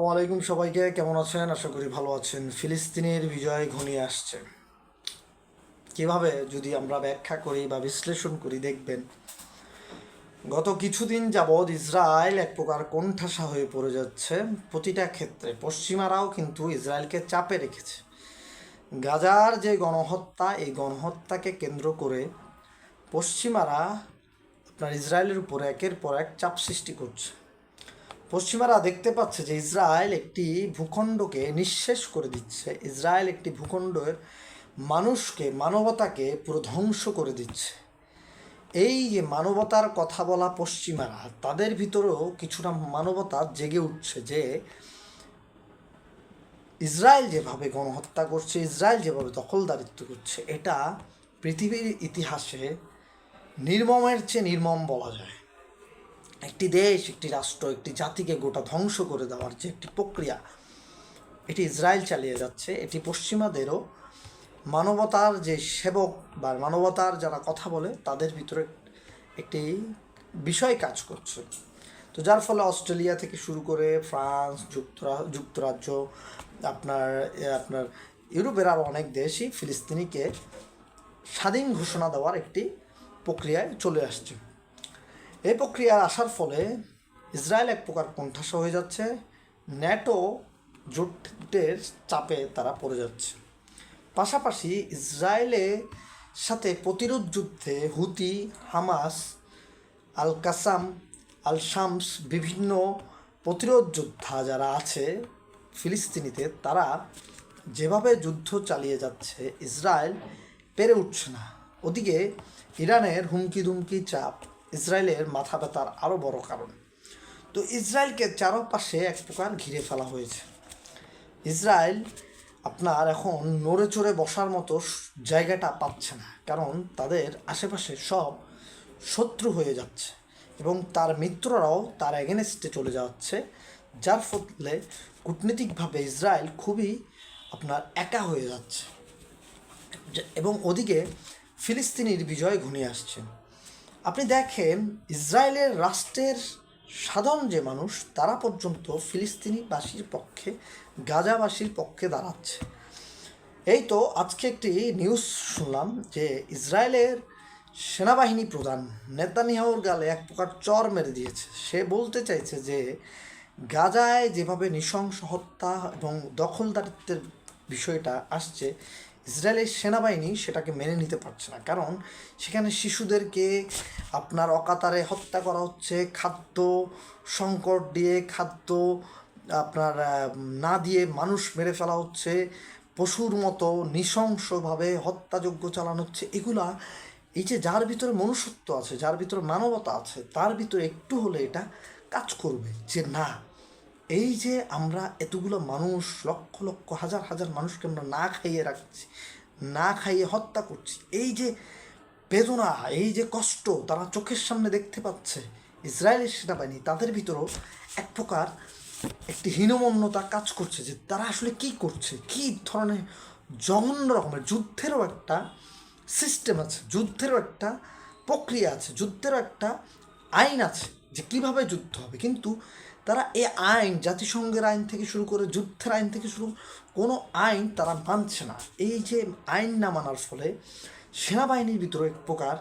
আসসালামু আলাইকুম সবাইকে, কেমন আছেন? আশা করি ভালো আছেন। ফিলিস্তিনের বিজয় ঘনিয়ে আসছে। কীভাবে যদি আমরা ব্যাখ্যা করি বা বিশ্লেষণ করি, দেখবেন গত কিছুদিন যাবৎ ইসরায়েল এক প্রকার কোণঠাসা হয়ে পড়ে যাচ্ছে প্রতিটা ক্ষেত্রে। পশ্চিমারাও কিন্তু ইসরায়েলকে চাপে রেখেছে। গাজার যে গণহত্যা, এই গণহত্যাকে কেন্দ্র করে পশ্চিমারা আপনার ইসরায়েলের উপরে একের পর এক চাপ সৃষ্টি করছে। পশ্চিমারা দেখতে পাচ্ছে যে ইসরায়েল একটি ভূখণ্ডকে নিঃশেষ করে দিচ্ছে। ইসরায়েল একটি ভূখণ্ডের মানুষকে, মানবতাকে পুরো ধ্বংস করে দিচ্ছে। এই যে মানবতার কথা বলা পশ্চিমারা, তাদের ভিতরেও কিছুটা মানবতা জেগে উঠছে যে ইসরায়েল যেভাবে গণহত্যা করছে, ইসরায়েল যেভাবে দখলদারিত্ব করছে, এটা পৃথিবীর ইতিহাসে নির্মমের চেয়ে নির্মম বলা যায়। একটি দেশ, একটি রাষ্ট্র, একটি জাতিকে গোটা ধ্বংস করে দেওয়ার যে একটি প্রক্রিয়া, এটি ইসরায়েল চালিয়ে যাচ্ছে, এটি পশ্চিমাদেরও মানবতার যে সেবক বা মানবতার যারা কথা বলে, তাদের ভিতরে একটি বিষয় কাজ করছে। তো যার ফলে অস্ট্রেলিয়া থেকে শুরু করে ফ্রান্স, যুক্তরা, যুক্তরাজ্য, আপনার আপনার ইউরোপের আরও অনেক দেশই ফিলিস্তিনিকে স্বাধীন ঘোষণা দেওয়ার একটি প্রক্রিয়ায় চলে আসছে। এই প্রক্রিয়া আসার ফলে ইসরায়েল এক প্রকার কোণঠাসা হয়ে যাচ্ছে। ন্যাটো জোটের চাপে তারা পড়ে যাচ্ছে। পাশাপাশি ইসরায়েলের সাথে প্রতিরোধ যুদ্ধে হুতি, হামাস আল কাসাম আল শামস বিভিন্ন প্রতিরোধ যোদ্ধা যারা আছে ফিলিস্তিনিতে, তারা যেভাবে যুদ্ধ চালিয়ে যাচ্ছে, ইসরায়েল পেরে উঠছে না। ওদিকে ইরানের হুমকি দুমকি চাপ ইসরায়েলের মাথা ব্যথার আরও বড় কারণ। তো ইসরায়েলকে চারপাশে এক প্রকার ঘিরে ফেলা হয়েছে। ইসরায়েল আপনার এখন নড়ে চড়ে বসার মতো জায়গাটা পাচ্ছে না। কারণ তাদের আশেপাশে সব শত্রু হয়ে যাচ্ছে এবং তার মিত্ররাও তার এগেনস্টে চলে যাচ্ছে। যার ফলে কূটনীতিকভাবে ইসরায়েল খুবই আপনার একা হয়ে যাচ্ছে। এবং ওদিকে ফিলিস্তিনির বিজয় ঘনিয়ে আসছে। আপনি দেখেন, ইসরায়েলের রাষ্ট্রের সাধারণ যে মানুষ, তারা পর্যন্ত ফিলিস্তিনিবাসীর পক্ষে, গাজাবাসীর পক্ষে দাঁড়াচ্ছে। এই তো আজকে একটি নিউজ শুনলাম যে ইসরায়েলের সেনাবাহিনী প্রধান নেতানিয়াহুর গালে এক প্রকার চর মেরে দিয়েছে। সে বলতে চাইছে যে, গাজায় যেভাবে নৃশংস হত্যা এবং দখলদারিত্বের বিষয়টা আসছে ইসরায়েলের সেনাবাহিনী সেটাকে মেনে নিতে পারছে না। কারণ সেখানে শিশুদেরকে আপনার অকাতারে হত্যা করা হচ্ছে, খাদ্য সংকট দিয়ে, খাদ্য আপনার না দিয়ে মানুষ মেরে ফেলা হচ্ছে, পশুর মতো নৃশংসভাবে হত্যাযজ্ঞ চালানো হচ্ছে। এগুলা এই যে যার ভিতরে মনুষ্যত্ব আছে, যার ভিতরে মানবতা আছে, তার ভিতরে একটু হলে এটা কাজ করবে যে না এই যে আমরা এতগুলো মানুষ, লক্ষ লক্ষ, হাজার হাজার মানুষকে আমরা না খাইয়ে রাখছি, না খাইয়ে হত্যা করছি, এই যে বেদনা, এই যে কষ্ট তারা চোখের সামনে দেখতে পাচ্ছে, ইসরায়েলের সেনাবাহিনী, তাদের ভিতরেও এক প্রকার একটি হীনমন্যতা কাজ করছে যে তারা আসলে কি করছে, কি ধরনের জঘন্য রকমের, যুদ্ধেরও একটা সিস্টেম আছে, যুদ্ধেরও একটা প্রক্রিয়া আছে, যুদ্ধেরও একটা আইন আছে। যে কীভাবে যুদ্ধ হবে? কিন্তু তারা এই আইন, জাতিসংঘের আইন থেকে শুরু করে যুদ্ধের আইন থেকে শুরু, কোনো আইন তারা মানছে না। এই যে আইন না মানার ফলে সেনাবাহিনীর ভিতরে এক প্রকার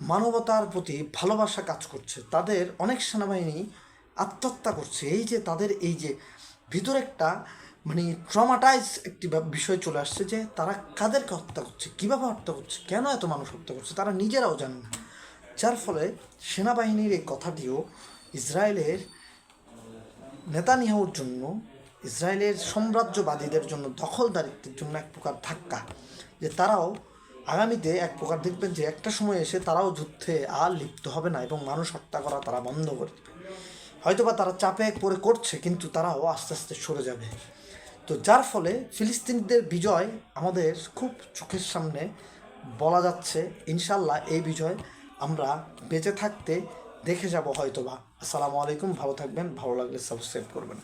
মানবতার প্রতি ভালোবাসা কাজ করছে। তাদের অনেক সেনাবাহিনী আত্মহত্যা করছে। এই যে তাদের এই যে ভিতরে একটা মানে ট্রমাটাইজ একটি বিষয় চলে আসছে যে তারা কাদেরকে হত্যা করছে? কীভাবে হত্যা করছে? কেন এত মানুষ হত্যা করছে? তারা নিজেরাও জানে না। যার ফলে সেনাবাহিনীর এই কথাটিও ইসরায়েলের নেতানিয়াহুর জন্য, ইসরায়েলের সাম্রাজ্যবাদীদের জন্য দখলদারিত্বের জন্য এক প্রকার ধাক্কা। যে তারাও আগামীতে এক প্রকার দেখবেন যে একটা সময় এসে তারাও যুদ্ধে আর লিপ্ত হবে না এবং মানুষ হত্যা করা তারা বন্ধ করে হয়তোবা তারা চাপে পড়ে করছে, কিন্তু তারাও আস্তে আস্তে সরে যাবে। তো যার ফলে ফিলিস্তিনিদের বিজয় আমাদের খুব চোখের সামনে বলা যাচ্ছে ইনশাল্লাহ এই বিজয় আমরা বেঁচে থাকতে দেখে যাব হয়তোবা। আসসালামু আলাইকুম ভালো থাকবেন ভালো লাগলে সাবস্ক্রাইব করবেন।